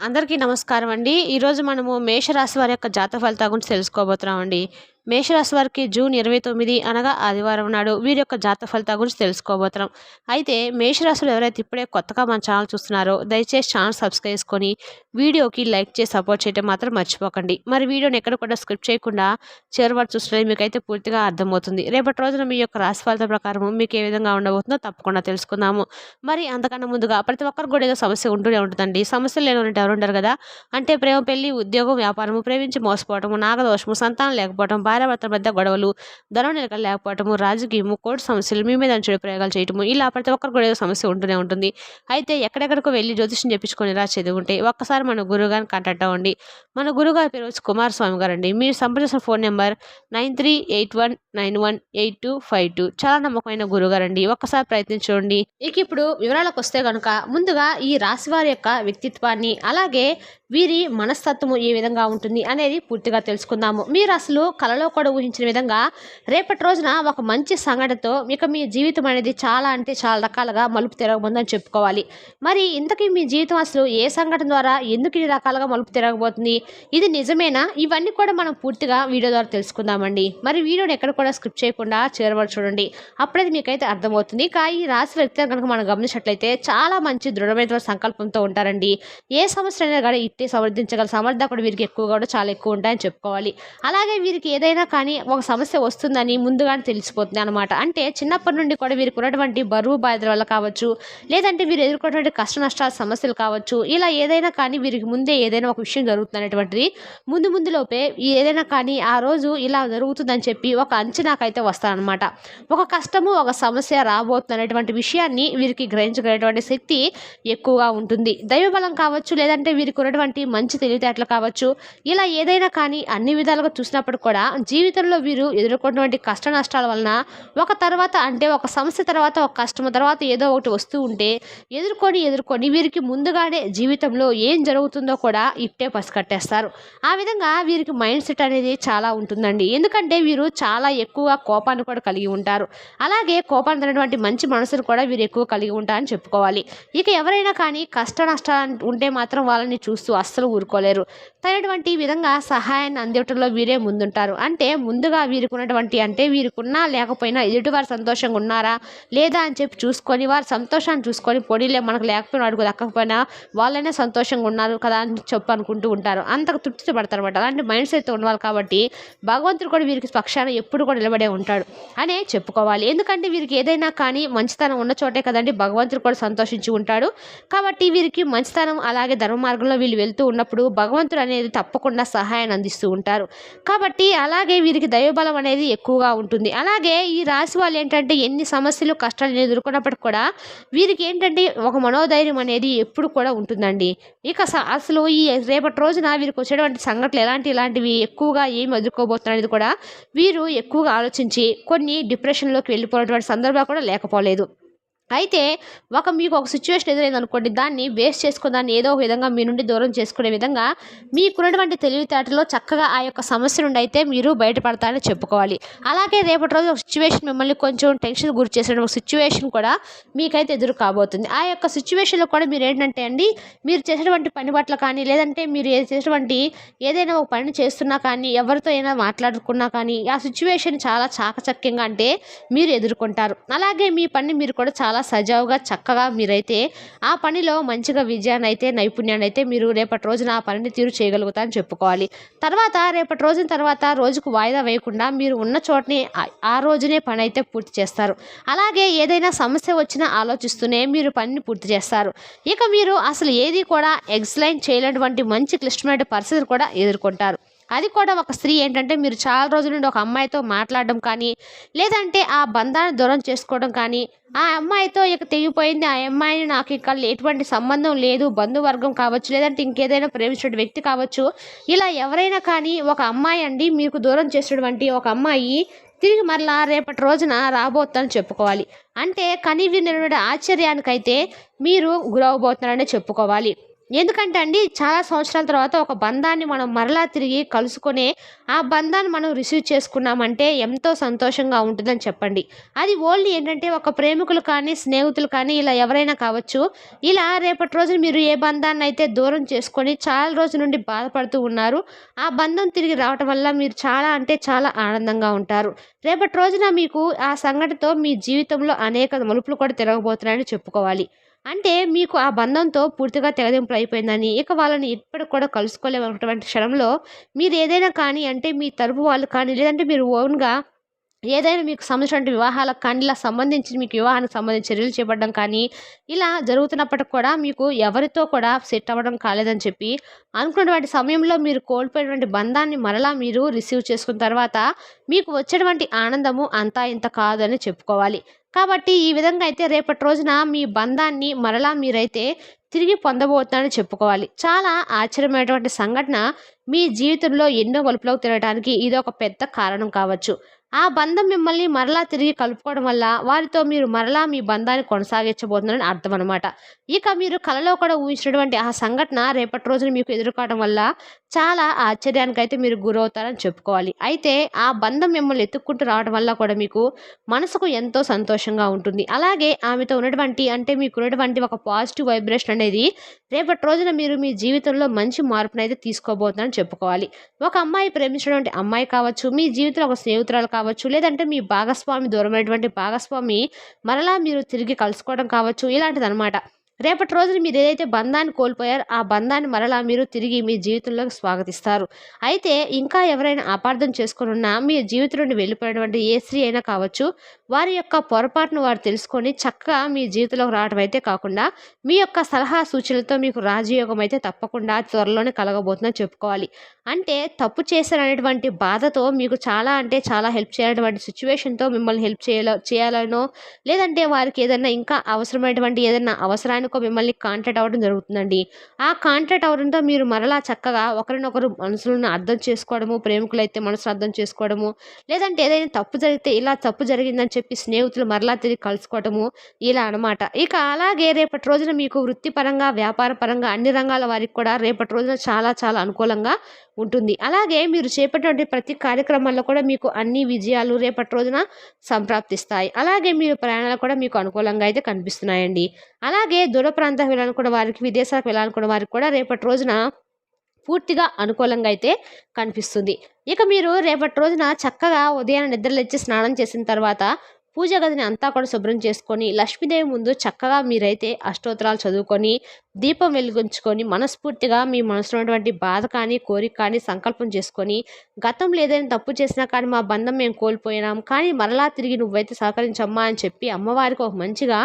అందరికీ నమస్కారం అండి. ఈరోజు మనము మేషరాశి వారి యొక్క జాతక ఫలితాల గురించి తెలుసుకోబోతున్నాం అండి మేషరాశి వారికి జూన్ ఇరవై తొమ్మిది అనగా ఆదివారం నాడు వీరి యొక్క జాతక ఫలితాల గురించి తెలుసుకోబోతున్నాం. అయితే మేషరాశులు ఎవరైతే ఇప్పుడే కొత్తగా మన ఛానల్ చూస్తున్నారో దయచేసి ఛానల్ సబ్స్క్రైబ్ చేసుకొని వీడియోకి లైక్ చేసి సపోర్ట్ చేయడం మాత్రం మర్చిపోకండి. మరి వీడియోని ఎక్కడ కూడా స్క్రిప్ట్ చేయకుండా చివరి వరకు చూస్తే మీకైతే పూర్తిగా అర్థమవుతుంది. రేపటి రోజున మీ యొక్క రాశి ఫలితం ప్రకారం మీకు ఏ విధంగా ఉండబోతుందో తప్పకుండా తెలుసుకుందాము. మరి అంతకన్నా ముందుగా ప్రతి ఒక్కరికి కూడా ఏదో సమస్య ఉంటూనే ఉంటుందండి. సమస్యలు లేని ఉన్నట్టు ఎవరు ఉండరు కదా. అంటే ప్రేమ పెళ్ళి ఉద్యోగం వ్యాపారము ప్రేమించి మోసపోవటము నాగదోషము సంతానం లేకపోవడం భార్యాభర్తల మధ్య గొడవలు ధనం నిలకలు లేకపోవటము రాజకీయము కోర్టు సమస్యలు మీ మీద చెడు ప్రయోగాలు చేయటము ఇలా ప్రతి ఒక్కరికి కూడా ఏదో సమస్య ఉంటూనే ఉంటుంది. అయితే ఎక్కడెక్కడికో వెళ్ళి జ్యోతిష్యం చెప్పించుకొని ఇలా చదువుకుంటే ఒక్కసారి మన గురువుగారిని కాంటాక్ట్ అవ్వండి. మన గురుగారి పేరు వచ్చి కుమారస్వామి గారు అండి మీరు సంప్రదించిన phone number nine three eight one nine one eight two five two. చాలా నమ్మకమైన గురుగారు అండి ఒక్కసారి ప్రయత్నించండి. ఇక ఇప్పుడు వివరాలకు వస్తే కనుక ముందుగా ఈ రాశి వారి యొక్క వ్యక్తిత్వాన్ని అలాగే వీరి మనస్తత్వము ఏ విధంగా ఉంటుంది అనేది పూర్తిగా తెలుసుకుందాము. మీరు అసలు కలలో కూడా ఊహించిన విధంగా రేపటి రోజున ఒక మంచి సంఘటనతో ఇక మీ జీవితం అనేది చాలా అంటే చాలా రకాలుగా మలుపు తిరగబోతుందని చెప్పుకోవాలి. మరి ఇంతకీ మీ జీవితం అసలు ఏ సంఘటన ద్వారా ఎందుకు ఇన్ని రకాలుగా మలుపు తిరగబోతుంది? ఇది నిజమేనా? ఇవన్నీ కూడా మనం పూర్తిగా వీడియో ద్వారా తెలుసుకుందామండి. మరి వీడియోని ఎక్కడ కూడా స్క్రిప్ట్ చేయకుండా చేరవరు చూడండి. అప్పుడైతే మీకైతే అర్థమవుతుంది. కానీ ఈ రాశి వ్యక్తి కనుక మనం గమనించినట్లయితే చాలా మంచి దృఢమైన సంకల్పంతో ఉంటారండి. ఏ సమస్య అయినా కానీ ఇట్టే సమర్థించగల సమర్థ కూడా వీరికి ఎక్కువ కూడా చాలా ఎక్కువ ఉంటాయని చెప్పుకోవాలి. అలాగే వీరికి ఏదైనా కానీ ఒక సమస్య వస్తుందని ముందుగానే తెలిసిపోతుంది అనమాట అంటే చిన్నప్పటి నుండి కూడా వీరికి ఉన్నటువంటి బరువు బాధల వల్ల కావచ్చు లేదంటే వీరు ఎదుర్కొన్నటువంటి కష్ట నష్టాల సమస్యలు కావచ్చు ఇలా ఏదైనా కానీ వీరికి ముందే ఏదైనా ఒక విషయం జరుగుతున్నటువంటిది ముందు ముందులోపే ఏదైనా కానీ ఆ రోజు ఇలా జరుగుతుందని చెప్పి ఒక అంచనాకైతే వస్తారనమాట ఒక కష్టము ఒక సమస్య రాబోతున్నటువంటి విషయాన్ని వీరికి గ్రహించగలిగినటువంటి శక్తి ఎక్కువగా ఉంటుంది. దైవబలం కావచ్చు లేదంటే వీరికి ఉన్నటువంటి వంటి మంచి తెలివితేటలు కావచ్చు ఇలా ఏదైనా కానీ అన్ని విధాలుగా చూసినప్పుడు కూడా జీవితంలో వీరు ఎదుర్కొన్నటువంటి కష్ట నష్టాల వలన ఒక తర్వాత అంటే ఒక సమస్య తర్వాత ఒక కష్టం తర్వాత ఏదో ఒకటి వస్తూ ఉంటే ఎదుర్కొని ఎదుర్కొని వీరికి ముందుగానే జీవితంలో ఏం జరుగుతుందో కూడా ఇట్టే పసికట్టేస్తారు ఆ విధంగా వీరికి మైండ్ సెట్ అనేది చాలా ఉంటుందండి. ఎందుకంటే వీరు చాలా ఎక్కువ కోపాన్ని కూడా కలిగి ఉంటారు. అలాగే కోపాన్ని తినటువంటి మంచి మనసును కూడా వీరు ఎక్కువ కలిగి ఉంటారని చెప్పుకోవాలి. ఇక ఎవరైనా కానీ కష్ట నష్టాలు ఉంటే మాత్రం వాళ్ళని చూస్తూ అస్సలు ఊరుకోలేరు. తగినటువంటి విధంగా సహాయాన్ని అందించడంలో వీరే ముందుంటారు. అంటే ముందుగా వీరికి ఉన్నటువంటి అంటే వీరికున్నా లేకపోయినా ఎదుటివారు సంతోషంగా ఉన్నారా? లేదా అని చెప్పి చూసుకొని వారి సంతోషాన్ని చూసుకొని పొడిలే మనకు లేకపోయినా అడుగు దక్కకపోయినా వాళ్ళనే సంతోషంగా ఉన్నారు కదా అని చెప్పి అనుకుంటూ ఉంటారు. అంతకు తృప్తి పడతారు అనమాట అలాంటి మైండ్ సెట్ ఉన్నవాళ్ళు కాబట్టి భగవంతుడు కూడా వీరికి పక్షాన ఎప్పుడు కూడా నిలబడే ఉంటాడు అనే చెప్పుకోవాలి. ఎందుకంటే వీరికి ఏదైనా కానీ మంచితనం ఉన్న చోటే కదండి భగవంతుడు కూడా సంతోషించి ఉంటాడు. కాబట్టి వీరికి మంచితనం అలాగే ధర్మ మార్గంలో వీళ్ళు వెళ్తూ ఉన్నప్పుడు భగవంతుడు అనేది తప్పకుండా సహాయాన్ని అందిస్తూ ఉంటారు. కాబట్టి అలాగే వీరికి దైవబలం అనేది ఎక్కువగా ఉంటుంది. అలాగే ఈ రాశి వాళ్ళు ఏంటంటే ఎన్ని సమస్యలు కష్టాలు ఎదుర్కొన్నప్పటికి కూడా వీరికి ఏంటంటే ఒక మనోధైర్యం అనేది ఎప్పుడు కూడా ఉంటుందండి. ఇక స- అసలు ఈ రేపటి రోజున వీరికి వచ్చేటువంటి సంఘటనలు ఎలాంటి ఇలాంటివి ఎక్కువగా ఏమి ఎదుర్కోబోతున్నారు అనేది కూడా వీరు ఎక్కువగా ఆలోచించి కొన్ని డిప్రెషన్లోకి వెళ్ళిపోయినటువంటి సందర్భాలు కూడా లేకపోలేదు. అయితే ఒక మీకు ఒక సిచ్యువేషన్ ఎదురైంది అనుకోండి దాన్ని వేస్ట్ చేసుకుని దాన్ని ఏదో ఒక విధంగా మీ నుండి దూరం చేసుకునే విధంగా మీకున్నటువంటి తెలివితేటలో చక్కగా ఆ యొక్క సమస్య నుండి అయితే మీరు బయటపడతారని చెప్పుకోవాలి. అలాగే రేపటి రోజు ఒక సిచ్యువేషన్ మిమ్మల్ని కొంచెం టెన్షన్ గురి చేసిన ఒక సిచ్యువేషన్ కూడా మీకైతే ఎదురు కాబోతుంది. ఆ యొక్క సిచ్యువేషన్లో కూడా మీరు ఏంటంటే అండి మీరు చేసినటువంటి పని పట్ల కానీ లేదంటే మీరు ఏది చేసినటువంటి ఏదైనా ఒక పని చేస్తున్నా కానీ ఎవరితో అయినా మాట్లాడుకున్నా కానీ ఆ సిచ్యువేషన్ చాలా చాకచక్యంగా అంటే మీరు ఎదుర్కొంటారు. అలాగే మీ పని మీరు కూడా చాలా సజావుగా చక్కగా మీరైతే ఆ పనిలో మంచిగా విజయాన్ని అయితే నైపుణ్యాన్ని అయితే మీరు రేపటి రోజున ఆ పనిని తీరు చేయగలుగుతారని చెప్పుకోవాలి. తర్వాత రేపటి రోజున తర్వాత రోజుకు వాయిదా వేయకుండా మీరు ఉన్న చోటనే ఆ- రోజునే పని అయితే పూర్తి చేస్తారు. అలాగే ఏదైనా సమస్య వచ్చినా ఆలోచిస్తూనే మీరు పనిని పూర్తి చేస్తారు. ఇక మీరు అసలు ఏది కూడా ఎక్స్లైన్ చేయలేనటువంటి మంచి క్లిష్టమైన పరిస్థితిని కూడా ఎదుర్కొంటారు. అది కూడా ఒక స్త్రీ ఏంటంటే మీరు చాలా రోజుల నుండి ఒక అమ్మాయితో మాట్లాడడం కానీ లేదంటే ఆ బంధాన్ని దూరం చేసుకోవడం కానీ ఆ అమ్మాయితో ఇక తెగిపోయింది ఆ అమ్మాయిని నాకు ఇక ఎటువంటి సంబంధం లేదు బంధువర్గం కావచ్చు లేదంటే ఇంకేదైనా ప్రేమించిన వ్యక్తి కావచ్చు ఇలా ఎవరైనా కానీ ఒక అమ్మాయి అండి మీకు దూరం చేసినటువంటి ఒక అమ్మాయి తిరిగి మరలా రేపటి రోజున రాబోతుందని చెప్పుకోవాలి. అంటే కని ఆశ్చర్యానికైతే మీరు గురవబోతున్నారని చెప్పుకోవాలి. ఎందుకంటే అండి చాలా సంవత్సరాల తర్వాత ఒక బంధాన్ని మనం మరలా తిరిగి కలుసుకునే ఆ బంధాన్ని మనం రిసీవ్ చేసుకున్నామంటే ఎంతో సంతోషంగా ఉంటుందని చెప్పండి. అది ఓన్లీ ఏంటంటే ఒక ప్రేమికులు కానీ స్నేహితులు కానీ ఇలా ఎవరైనా కావచ్చు ఇలా రేపటి రోజున మీరు ఏ బంధాన్ని అయితే దూరం చేసుకొని చాలా రోజుల నుండి బాధపడుతూ ఉన్నారు ఆ బంధం తిరిగి రావటం వల్ల మీరు చాలా అంటే చాలా ఆనందంగా ఉంటారు. రేపటి రోజున మీకు ఆ సంఘటనతో మీ జీవితంలో అనేక మలుపులు కూడా తిరగబోతున్నాయని చెప్పుకోవాలి. అంటే మీకు ఆ బంధంతో పూర్తిగా తెగదింపులు అయిపోయిందని ఇక వాళ్ళని ఇప్పటికి కూడా కలుసుకోలేమన్నటువంటి క్షణంలో మీరు ఏదైనా కానీ అంటే మీ తరపు వాళ్ళు కానీ లేదంటే మీరు ఓన్గా ఏదైనా మీకు సంబంధించిన వివాహాలకు కానీ ఇలా సంబంధించి మీకు వివాహానికి సంబంధించి చర్యలు చేపట్టడం కానీ ఇలా జరుగుతున్నప్పటికి కూడా మీకు ఎవరితో కూడా సెట్ అవ్వడం కాలేదని చెప్పి అనుకున్నటువంటి సమయంలో మీరు కోల్పోయినటువంటి బంధాన్ని మరలా మీరు రిసీవ్ చేసుకున్న తర్వాత మీకు వచ్చేటువంటి ఆనందము అంతా ఇంత కాదని చెప్పుకోవాలి. కాబట్టి ఈ విధంగా అయితే రేపటి రోజున మీ బంధాన్ని మరలా మీరైతే తిరిగి పొందబోతున్నారని చెప్పుకోవాలి. చాలా ఆశ్చర్యమైనటువంటి సంఘటన మీ జీవితంలో ఎన్నో మలుపులోకి తిరగడానికి ఇది ఒక పెద్ద కారణం కావచ్చు. ఆ బంధం మిమ్మల్ని మరలా తిరిగి కలుపుకోవడం వల్ల వారితో మీరు మరలా మీ బంధాన్ని కొనసాగించబోతున్నారని అర్థం అనమాట ఇక మీరు కలలో కూడా ఊహించినటువంటి ఆ సంఘటన రేపటి రోజున మీకు ఎదుర్కోవడం వల్ల చాలా ఆశ్చర్యానికి అయితే మీరు గురవుతారని చెప్పుకోవాలి. అయితే ఆ బంధం మిమ్మల్ని ఎత్తుక్కుంటూ రావడం వల్ల కూడా మీకు మనసుకు ఎంతో సంతోషంగా ఉంటుంది. అలాగే ఆమెతో ఉన్నటువంటి అంటే మీకు ఉన్నటువంటి ఒక పాజిటివ్ వైబ్రేషన్ అనేది రేపటి రోజున మీరు మీ జీవితంలో మంచి మార్పును అయితే తీసుకోబోతున్నారని చెప్పుకోవాలి. ఒక అమ్మాయి ప్రేమించినటువంటి అమ్మాయి కావచ్చు మీ జీవితంలో ఒక స్నేహితురాలు కావచ్చు కావచ్చు లేదంటే మీ భాగస్వామి దూరమైనటువంటి భాగస్వామి మరలా మీరు తిరిగి కలుసుకోవడం కావచ్చు ఇలాంటిదనమాట రేపటి రోజున మీరు ఏదైతే బంధాన్ని కోల్పోయారో ఆ బంధాన్ని మరలా మీరు తిరిగి మీ జీవితంలోకి స్వాగతిస్తారు. అయితే ఇంకా ఎవరైనా అపార్థం చేసుకుని ఉన్నా మీ జీవితం నుండి వెళ్ళిపోయినటువంటి ఏ స్త్రీ అయినా కావచ్చు వారి యొక్క పొరపాటును వారు తెలుసుకొని చక్కగా మీ జీవితంలోకి రావడం అయితే కాకుండా మీ యొక్క సలహా సూచనలతో మీకు రాజయోగం అయితే తప్పకుండా త్వరలోనే కలగబోతుందని చెప్పుకోవాలి. అంటే తప్పు చేశారనేటువంటి బాధతో మీకు చాలా అంటే చాలా హెల్ప్ చేయాలనేటువంటి సిచ్యువేషన్తో మిమ్మల్ని హెల్ప్ చేయాల చేయాలనో లేదంటే వారికి ఏదైనా ఇంకా అవసరమైనటువంటి ఏదైనా అవసరానికో మిమ్మల్ని కాంటాక్ట్ అవ్వడం జరుగుతుందండి. ఆ కాంటాక్ట్ అవ్వడంతో మీరు మరలా చక్కగా ఒకరినొకరు మనసులను అర్థం చేసుకోవడము ప్రేమికులైతే మనసును అర్థం చేసుకోవడము లేదంటే ఏదైనా తప్పు జరిగితే ఇలా తప్పు జరిగిందని చెప్పి స్నేహితులు మరలా తిరిగి కలుసుకోవటము ఇలా అనమాట ఇక అలాగే రేపటి రోజున మీకు వృత్తిపరంగా వ్యాపార పరంగా అన్ని రంగాల వారికి కూడా రేపటి రోజున చాలా చాలా అనుకూలంగా ఉంటుంది. అలాగే మీరు చేపట్టినటువంటి ప్రతి కార్యక్రమాల్లో కూడా మీకు అన్ని విజయాలు రేపటి రోజున సంప్రాప్తిస్తాయి. అలాగే మీరు ప్రయాణాలు కూడా మీకు అనుకూలంగా అయితే కనిపిస్తున్నాయండి. అలాగే దూర ప్రాంతాలకు వెళ్ళాలనుకున్న వారికి విదేశాలకు వెళ్ళాలనుకున్న వారికి కూడా రేపటి రోజున పూర్తిగా అనుకూలంగా అయితే కనిపిస్తుంది. ఇక మీరు రేపటి రోజున చక్కగా ఉదయాన్నే నిద్రలేచి స్నానం చేసిన తర్వాత పూజ గదిని అంతా కూడా శుభ్రం చేసుకొని లక్ష్మీదేవి ముందు చక్కగా మీరైతే అష్టోత్తరాలు చదువుకొని దీపం వెలిగించుకొని మనస్ఫూర్తిగా మీ మనసులో ఉన్నటువంటి బాధ కానీ కోరిక కానీ సంకల్పం చేసుకొని గతంలో ఏదైనా తప్పు చేసినా కానీ మా బంధం మేము కోల్పోయినాం కానీ మరలా తిరిగి నువ్వైతే సహకరించమ్మా అని చెప్పి అమ్మవారికి ఒక మంచిగా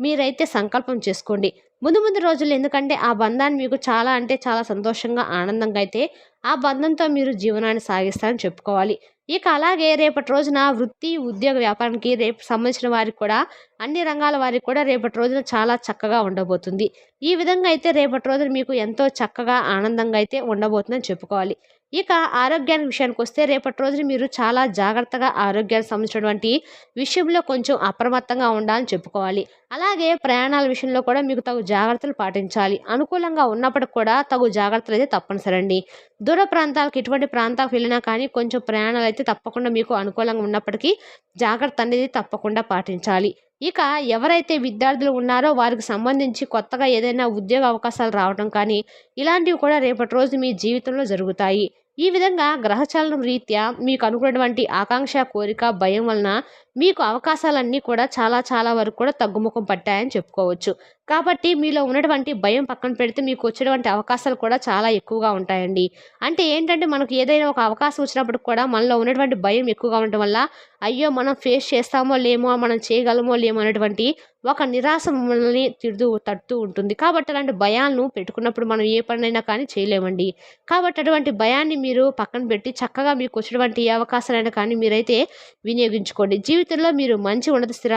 మీరైతే సంకల్పం చేసుకోండి. ముందు ముందు రోజులు ఎందుకంటే ఆ బంధాన్ని మీకు చాలా అంటే చాలా సంతోషంగా ఆనందంగా అయితే ఆ బంధంతో మీరు జీవనాన్ని సాగిస్తారని చెప్పుకోవాలి. ఇక అలాగే రేపటి రోజున వృత్తి ఉద్యోగ వ్యాపారానికి రేపు సంబంధించిన వారికి కూడా అన్ని రంగాల వారికి కూడా రేపటి రోజున చాలా చక్కగా ఉండబోతుంది. ఈ విధంగా అయితే రేపటి రోజున మీకు ఎంతో చక్కగా ఆనందంగా అయితే ఉండబోతుందని చెప్పుకోవాలి. ఇక ఆరోగ్యాన్ని విషయానికి వస్తే రేపటి రోజున మీరు చాలా జాగ్రత్తగా ఆరోగ్యానికి సంబంధించినటువంటి విషయంలో కొంచెం అప్రమత్తంగా ఉండాలని చెప్పుకోవాలి. అలాగే ప్రయాణాల విషయంలో కూడా మీకు తగు జాగ్రత్తలు పాటించాలి. అనుకూలంగా ఉన్నప్పటికి కూడా తగు జాగ్రత్తలు అయితే తప్పనిసరండి దూర ప్రాంతాలకు ఎటువంటి ప్రాంతాలకు వెళ్ళినా కానీ కొంచెం ప్రయాణాలు అయితే తప్పకుండా మీకు అనుకూలంగా ఉన్నప్పటికీ జాగ్రత్త అనేది తప్పకుండా పాటించాలి. ఇక ఎవరైతే విద్యార్థులు ఉన్నారో వారికి సంబంధించి కొత్తగా ఏదైనా ఉద్యోగ అవకాశాలు రావడం కానీ ఇలాంటివి కూడా రేపటి రోజు మీ జీవితంలో జరుగుతాయి. ఈ విధంగా గ్రహచలనం రీత్యా మీకు అనుకున్నటువంటి ఆకాంక్ష కోరిక భయం వలన మీకు అవకాశాలన్నీ కూడా చాలా చాలా వరకు కూడా తగ్గుముఖం పట్టాయని చెప్పుకోవచ్చు. కాబట్టి మీలో ఉన్నటువంటి భయం పక్కన పెడితే మీకు వచ్చేటువంటి అవకాశాలు కూడా చాలా ఎక్కువగా ఉంటాయండి. అంటే ఏంటంటే మనకు ఏదైనా ఒక అవకాశం వచ్చినప్పుడు కూడా మనలో ఉన్నటువంటి భయం ఎక్కువగా ఉండటం వల్ల అయ్యో మనం ఫేస్ చేస్తామో లేమో మనం చేయగలమో లేమో అనేటువంటి ఒక నిరాశ మనల్ని తిడుతూ తడుతూ ఉంటుంది. కాబట్టి అలాంటి భయాలను పెట్టుకున్నప్పుడు మనం ఏ పనైనా కానీ చేయలేమండి. కాబట్టి అటువంటి భయాన్ని మీరు పక్కన పెట్టి చక్కగా మీకు వచ్చేటువంటి ఏ అవకాశాలైనా కానీ మీరైతే వినియోగించుకోండి. జీవితం జీవితంలో మీరు మంచి ఉన్నత స్థిర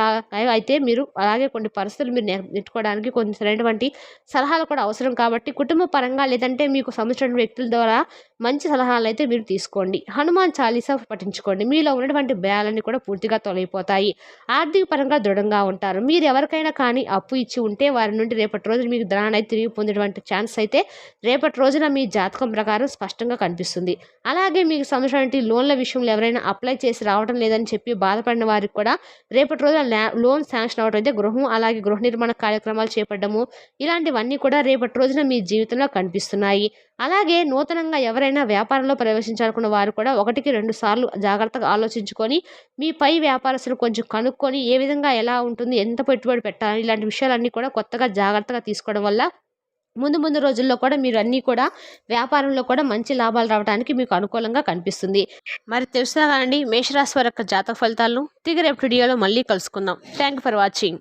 అయితే మీరు అలాగే కొన్ని పరిస్థితులు మీరు నెట్టుకోవడానికి కొన్ని సరైనటువంటి సలహాలు కూడా అవసరం కాబట్టి కుటుంబ పరంగా లేదంటే మీకు సంబంధించిన వ్యక్తుల ద్వారా మంచి సలహాలు అయితే మీరు తీసుకోండి. హనుమాన్ చాలీసా పఠించుకోండి. మీలో ఉన్నటువంటి భయాలన్నీ కూడా పూర్తిగా తొలగిపోతాయి. ఆర్థిక పరంగా దృఢంగా ఉంటారు. మీరు ఎవరికైనా కానీ అప్పు ఇచ్చి ఉంటే వారి నుండి రేపటి రోజున మీకు ధనాన్ని అయితే తిరిగి పొందేటువంటి ఛాన్స్ అయితే రేపటి రోజున మీ జాతకం ప్రకారం స్పష్టంగా కనిపిస్తుంది. అలాగే మీకు సంబంధించిన లోన్ల విషయంలో ఎవరైనా అప్లై చేసి రావడం లేదని చెప్పి బాధపడిన వారికి కూడా రేపటి రోజున లోన్ శాంక్షన్ అవడం అయితే గృహం అలాగే గృహ నిర్మాణ కార్యక్రమాలు చేపట్టడము ఇలాంటివన్నీ కూడా రేపటి రోజున మీ జీవితంలో కనిపిస్తున్నాయి. అలాగే నూతనంగా ఎవరైనా వ్యాపారంలో ప్రవేశించాలనుకున్న వారు కూడా ఒకటికి రెండు సార్లు జాగ్రత్తగా ఆలోచించుకొని మీ పై వ్యాపారస్తులు కొంచెం కనుక్కొని ఏ విధంగా ఎలా ఉంటుంది ఎంత పెట్టుబడి పెట్టాలి ఇలాంటి విషయాలన్నీ కూడా కొత్తగా జాగ్రత్తగా తీసుకోవడం వల్ల ముందు ముందు రోజుల్లో కూడా మీరు అన్నీ కూడా వ్యాపారంలో కూడా మంచి లాభాలు రావడానికి మీకు అనుకూలంగా కనిపిస్తుంది. మరి తెలుసా అండి మేషరాశి వారి యొక్క జాతక ఫలితాలను తిరిగి రేపు వీడియోలో మళ్ళీ కలుసుకుందాం. Thank for watching